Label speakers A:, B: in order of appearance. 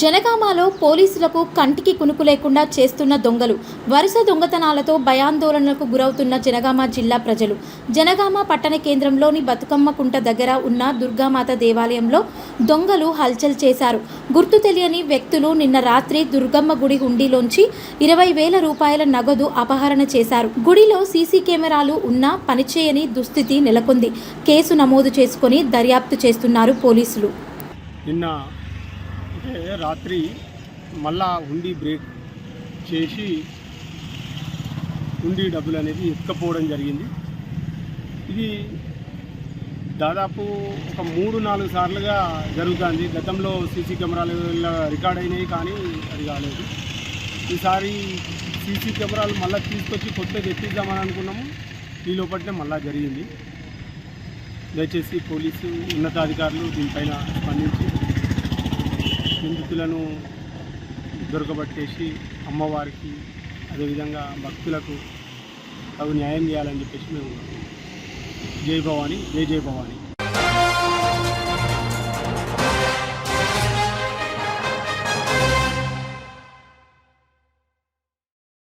A: జనగామాలో పోలీసులకు కంటికి కునుకు లేకుండా చేస్తున్న దొంగలు వరుస దొంగతనాలతో భయాందోళనలకు గురవుతున్న జనగామ జిల్లా ప్రజలు. జనగామ పట్టణ కేంద్రంలోని బతుకమ్మ కుంట దగ్గర ఉన్న దుర్గామాత దేవాలయంలో దొంగలు హల్చల్ చేశారు. గుర్తు తెలియని వ్యక్తులు నిన్న రాత్రి దుర్గమ్మ గుడి హుండీలోంచి ఇరవై వేల రూపాయల నగదు అపహరణ చేశారు. గుడిలో సీసీ కెమెరాలు ఉన్నా పనిచేయని దుస్థితి నెలకొంది. కేసు నమోదు చేసుకొని దర్యాప్తు చేస్తున్నారు పోలీసులు.
B: నిన్న అయితే రాత్రి మళ్ళా హుండీ బ్రేక్ చేసి హుండీ డబ్బులు అనేది ఎత్తుకపోవడం జరిగింది. ఇది దాదాపు ఒక మూడు నాలుగు సార్లుగా జరుగుతుంది. గతంలో సీసీ కెమెరాలు రికార్డ్ అయినాయి కానీ అది కాలేదు. ఈసారి సీసీ కెమెరాలు మళ్ళీ తీసుకొచ్చి కొత్త తెప్పిద్దామని అనుకున్నాము. ఈ లోపలనే మళ్ళా జరిగింది. దయచేసి పోలీసు ఉన్నతాధికారులు దీనిపైన స్పందించి నిందితులను దొరకబట్టేసి అమ్మవారికి అదేవిధంగా భక్తులకు అవి న్యాయం చేయాలని చెప్పేసి మేము జై భవాని జై జై భవానీ.